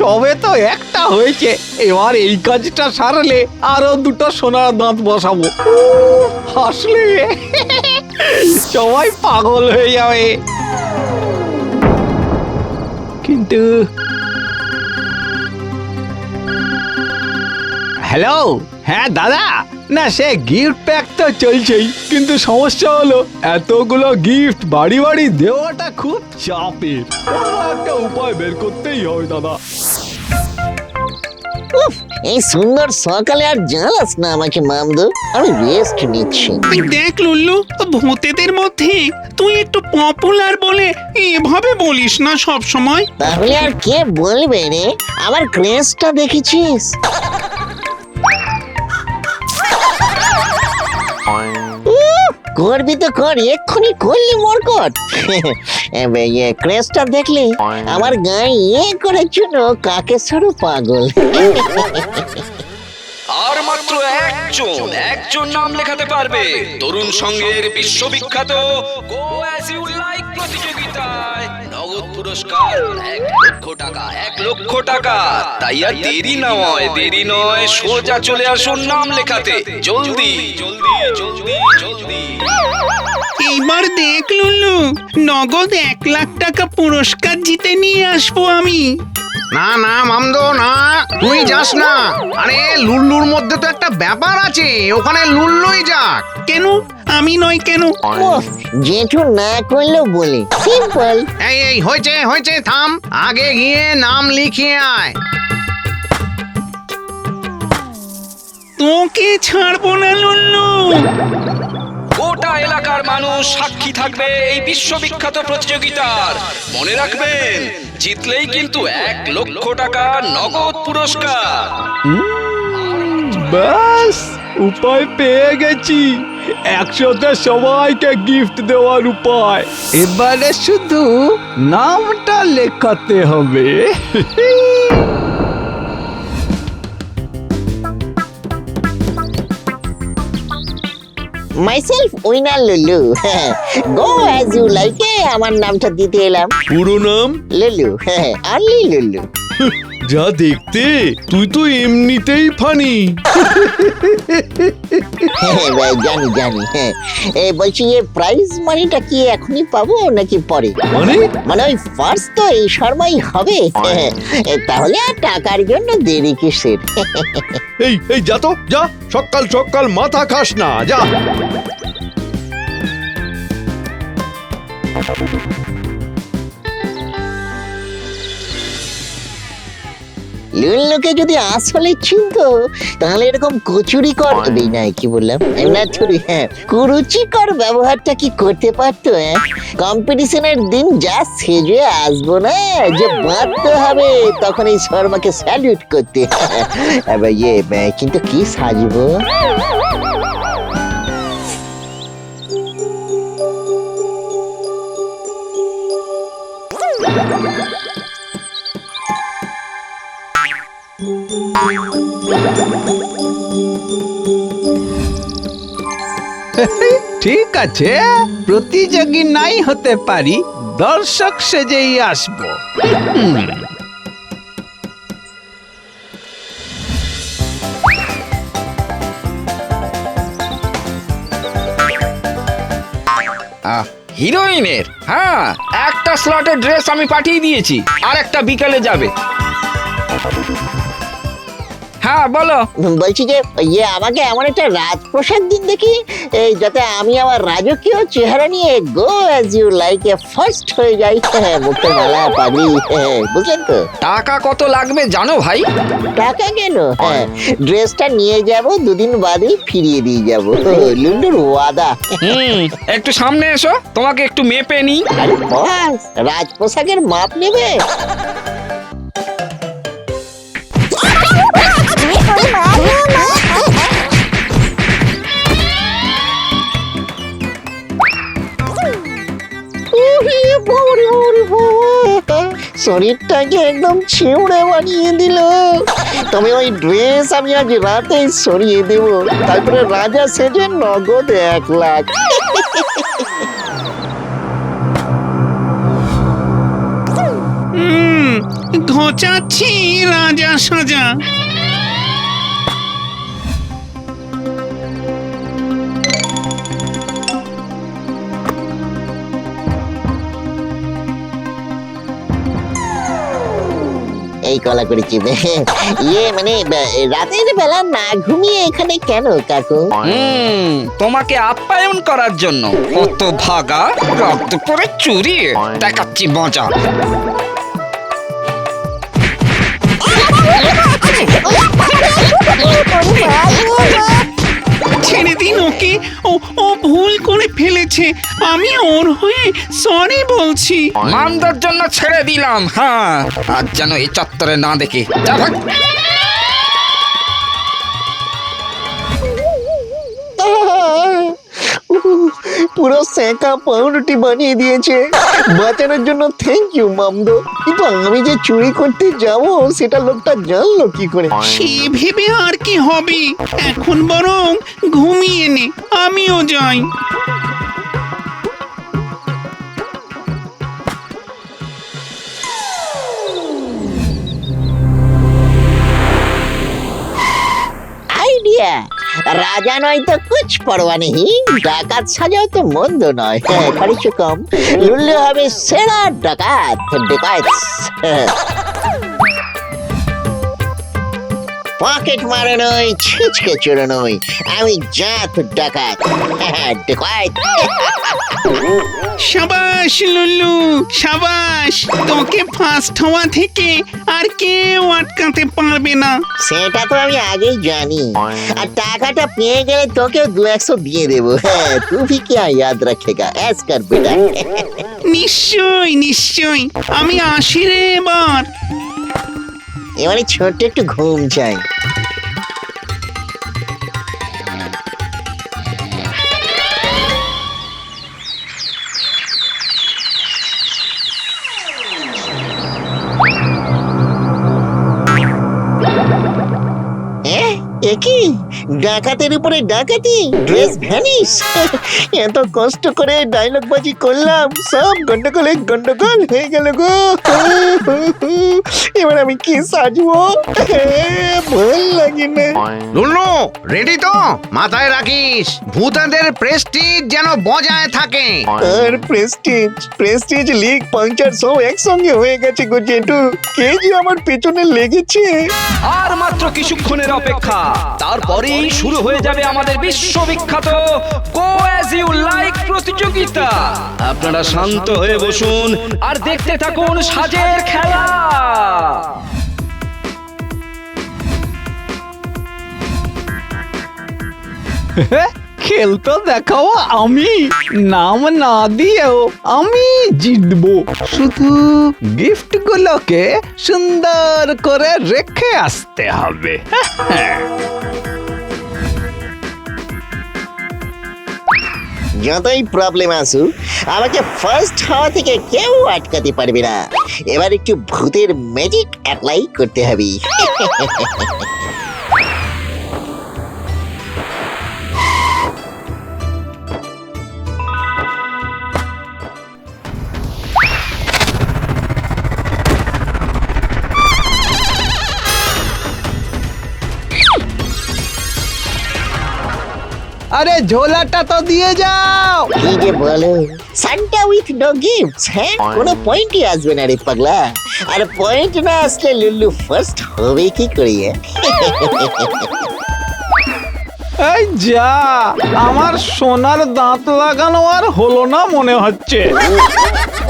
সবে তো একটা হয়েছে। এবার এই কাজটা সারলে আরও দুটো সোনার দাঁত বসাবো। আসলে হাসলে। সবাই পাগল হয়ে যাবে। কিন্তু হ্যালো হ্যাঁ দাদা? না সে গিফট প্যাক তো চলছেই কিন্তু সমস্যা হলো এতগুলো গিফট বাড়ি বাড়ি দেওয়াটা খুব চাপের। একটা উপায় বের করতেই হবে দাদা। উফ এই সুন্দর সকালে আর জ্বালাস না আমাকে মামদু। আমি রেস্ট নিচ্ছি। এই দেখ লুল্লু ভূতেদের মধ্যে তুই একটু পপুলার বলে এভাবে বলিস না সব সময় তাহলে আর কে বলবে রে? আমার ক্রেজটা দেখেছিস? করবি তো কর, এক্ষুনি করলি মরকট। ক্রেস্টার দেখলি? আমার গায়ে ইয়ে করার জন্য কাকে সরু পাগল। আর মাত্র একজন একজন নাম লেখাতে পারবে। তরুণ সংঘের বিশ্ববিখ্যাত গো অ্যাজ ইউ লাইক প্রতিযোগিতায়। পুরস্কার। এক লক্ষ টাকা, এক লক্ষ টাকা। তাই আর দেরি নয় দেরি নয়, সোজা চলে আসুন নাম লেখাতে। জলদি জলদি জলদি জলদি। এইবার দেখ, লুলু, নগদ এক লাখ টাকা পুরস্কার জিতে নিয়ে আসব আমি। না না মামদো না তুই যাস না। আরে লুল্লুর মধ্যে তো একটা ব্যাপার আছে ওখানে লুল্লুই যাক। কেন? আমি নয় কেন? উফ, জেঠু না করলেও বলি। সিম্পল। এই এই হয়েছে হয়েছে থাম। আগে গিয়ে নাম লিখিয়ে আয়। তোকে ছাড়বো না লুল্লু। এলাকার মানুষ সাক্ষী থাকবে এই বিশ্ববিখ্যাত প্রতিযোগিতার। মনে রাখবেন, জিতলেই কিন্তু এক লক্ষ টাকা নগদ পুরস্কার। ব্যাস, উপায় পেয়ে গেছি। একসাথে সবাইকে গিফট দেওয়ার উপায়। এবারে শুধু নামটা লেখাতে হবে। মাইসেলফ উইনার লুলু গো অ্যাজ ইউ লাইক আমার নামটা দিতে এলাম। পুরো নাম? লুলু আর লুলু যা দেখতে তুই তো এমনিতেই ফানি। হ্যাঁ, ভাই, জানি জানি হ্যাঁ। এ বলছি যে প্রাইজ মানিটা কি এখনই পাবো নাকি পরে? মানে? মানে ওই ফার্স্ট তো এই শর্মাই হবে। হ্যাঁ, এ, তাহলে আর টাকার জন্য দেরি কিসের? এই এই যা তো যা। সকাল সকাল মাথা খাস না যা। লুল্লুকে যদি আসলে চিনতো তাহলে এরকম কচুরি কর দেই না কি বললাম? না ছুরি হ্যাঁ কুরুচিকর ব্যবহারটা কি করতে পারতো হ্যাঁ? কম্পিটিশনের দিন যা সেজে আসব না যে বাঁধতে হবে তখন এই শর্মাকে স্যালিউট করতে। এবার ইয়ে কিন্তু কি সাজবো? ঠিক আছে, প্রতিযোগী নাই হতে পারি, দর্শক সেজেই আসব। হিরোইনের? হ্যাঁ একটা স্লটের ড্রেস আমি পাঠিয়ে দিয়েছি আর একটা বিকালে যাবে। হ্যাঁ বলো। বলছি যে ইয়ে আমাকে এমন একটা রাজপ্রসাদ দিন দেখি এই যাতে আমি আমার রাজকীয় চেহারা নিয়ে গো অ্যাজ ইউ লাইক এ ফার্স্ট হয়ে যাই। হ্যাঁ মুখে মালা পাগড়ি হ্যাঁ বুঝলেন তো? টাকা কত লাগবে জানো ভাই? টাকা কেন? হ্যাঁ ড্রেসটা নিয়ে যাব দুদিন বাদেই ফিরিয়ে দিয়ে যাব। লুল্লুর ওয়াদা। হুম একটু সামনে এসো তোমাকে একটু মেপে নি আরে বস রাজপোশাকের মাপ নেবে? শরীরটাকে একদম ছিঁড়ে বানিয়ে দিল। তবে ওই ড্রেস আমি আজ রাতেই সরিয়ে দেব। তারপরে রাজা সেজে নগদ এক লাখ। ঘচাচ্ছি রাজা সাজা। এই কলা করেছি। ইয়ে মানে রাতের বেলা না ঘুমিয়ে এখানে কেন, কাকু? তোমাকে আপ্যায়ন করার জন্য। কত ভাগা রক্ত পরে চুরি দেখাচ্ছি মজা। ফেলেছে আমি ওর হয়ে সরি বলছি। মান্দার জন্য ছেড়ে দিলাম হ্যাঁ। আর যেন এই চত্বরে না দেখি। যা ভাগ। উহ, পুরো সেকা পাউরুটি বানিয়ে দিয়েছে। বাঁচানোর জন্য থ্যাংক ইউ মামদো। কিন্তু আমি যে চুরি করতে যাব সেটা লোকটা জানলো কি করে? সে ভেবে আর কি হবে? এখন বরং ঘুমিয়ে নে আমিও যাই। রাজা নয় তো কুচ পরোয়া নেই ডাকাত সাজাও তো মন্দ নয়। হ্যাঁ কম লুল্লু হবে সেরা ডাকাত। ডাকাত পকেট মারে নই ছিচকে চোর নই আমি জাত ডাকাত। ডাকাত সাবাস লুল্লু সাবাস তোকে ফার্স্ট হওয়া থেকে আর কেউ আটকাতে পারবে না। সেটা তো আমি আগেই জানি। আর টাকাটা পেয়ে গেলে তোকেও দু একশো দিয়ে দেবো। হ্যাঁ তুই কি ইয়াদ রাখেগা? এস কর বেটা। নিশ্চয় নিশ্চয়। আমি আসি রে এবার। এবারে ছোট্ট একটু ঘুম চাই। এ, কি? ডাকাতের উপরে ডাকাতি ড্রেস ভ্যানিশ এত কষ্ট করে ডায়লগ বাজি করলাম। সব গন্ডগোলে গন্ডগোল হয়ে গেল গো। এবার আমি কি সাজবো? ভালো লাগে না। লুল্লু রেডি তো? মাথায় রাখিস। ভূতাদের প্রেস্টিজ যেন বজায় থাকে। আর প্রেস্টিজ প্রেস্টিজ লিগ পাংচার সব একসঙ্গে হয়ে গেছে গো জেঠু। কে যে আমার পেছনে লেগেছে? আর মাত্র কিছুক্ষণের অপেক্ষা। তারপরেই শুরু হয়ে যাবে আমাদের বিশ্ববিখ্যাত লাইক প্রতিযোগিতা। আপনারা শান্ত হয়ে বসুন আর দেখতে থাকুন সাজের খেলা। খেল তো দেখাও আমি, নাম না দিয়েও আমি জিতবো। শুধু গিফট গুলোকে সুন্দর করে রেখে আসতে হবে। যতই প্রবলেম আসু আমাকে ফার্স্ট হওয়া থেকে কেউ আটকাতে পারবে না। এবার একটু ভূতের ম্যাজিক অ্যাপ্লাই করতে হবে। আরে ঝোলাটা তো দিয়ে যাও। কি যে বলো? সান্টা উইথ নো গিফটস হ্যাঁ? কোনো পয়েন্টই আসবে না রে পাগলা। আর পয়েন্ট না আসলে লুল্লু ফার্স্ট হবে কি করে? এই যা আমার সোনার দাঁত লাগানো আর হলো না মনে হচ্ছে।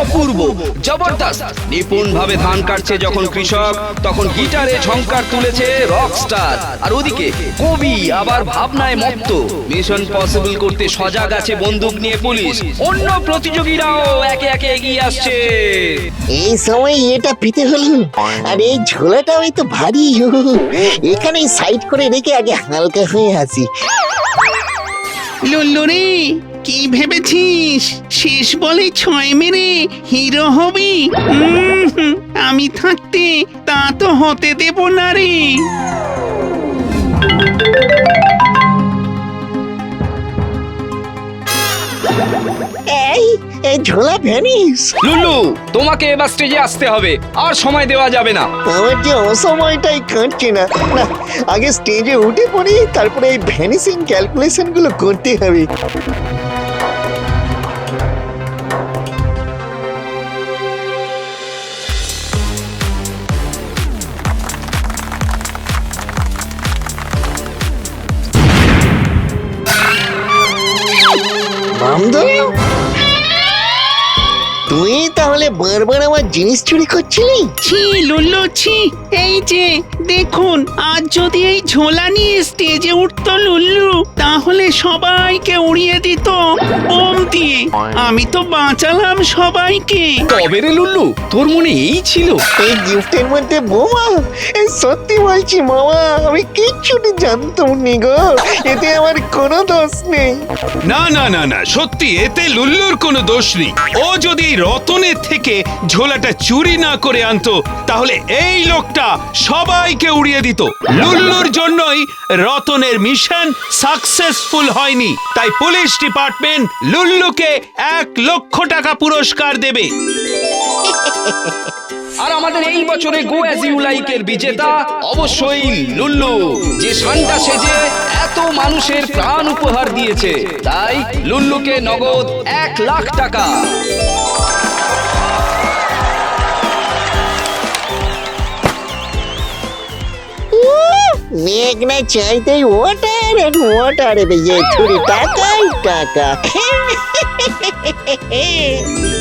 অপূর্ব জবরদস্ত। নিপুণ ভাবে ধান কাটছে যখন কৃষক তখন গিটারে ঝংকার তুলেছে রকস্টার আর ওদিকে কবি আবার ভাবনায় মত্ত। মিশন পসিবল করতে সজাগ আছে বন্দুক নিয়ে পুলিশ। অন্য প্রতিযোগীরাও একে একে এগিয়ে আসছে। এই সময় এটা পিতে হলো। আর এই ঝোলাটাও তো ভারী। এখানে সাইড করে রেখে আগে হালকা হয়ে রে কি ভেবেছিস? শেষ বলে ছয় মেরে হিরো হবি? উম হুম, আমি থাকতে তা তো হতে দেব না রে। এই এই ঝোলা ভ্যানিস লুল্লু তোমাকে এবার স্টেজে আসতে হবে। আর সময় দেওয়া যাবে না। আমার যে অসময়টাই কাটছে না। না আগে স্টেজে উঠে পড়ি তারপরে এই ভ্যানিসিং ক্যালকুলেশনগুলো করতে হবে। জিনিস চুরি করছিলি? ছি লুল্লু ছি এই যে দেখুন আজ যদি এই ঝোলা নিয়ে স্টেজে উঠতো লুল্লু তাহলে সবাইকে উড়িয়ে দিত বোম দিয়ে। আমি তো বাঁচালাম সবাইকে। তবে রে লুল্লু? তোর মনে এই ছিল? এই গিফটের মধ্যে বোমা? এই সত্যি বলছি মামা আমি কিচ্ছুটি জানতাম নি গো। এতে আমার কোনো দোষ নেই। না না না না সত্যি এতে লুল্লুর কোনো দোষ নেই। ও যদি রতনের থেকে ঝোলাটা চুরি না করে আনতো তাহলে এই লোকটা সবাইকে উড়িয়ে দিত? লুল্লুর জন্যই রতনের মিশন সাকসেসফুল হয়নি। তাই পুলিশ ডিপার্টমেন্ট লুল্লুকে এক লক্ষ টাকা পুরস্কার দেবে। আর আমাদের এই বছরে গো লাইকের বিজেতা অবশ্যই লুল্লু। যে সান্টা সেজে এত মানুষের প্রাণ উপহার দিয়েছে, তাই লুল্লুকে নগদ এক লাখ টাকা। মেঘ না চাইতেই ওয়াটার আর ওয়াটার বেজে ছুরি টাকাই টাকা।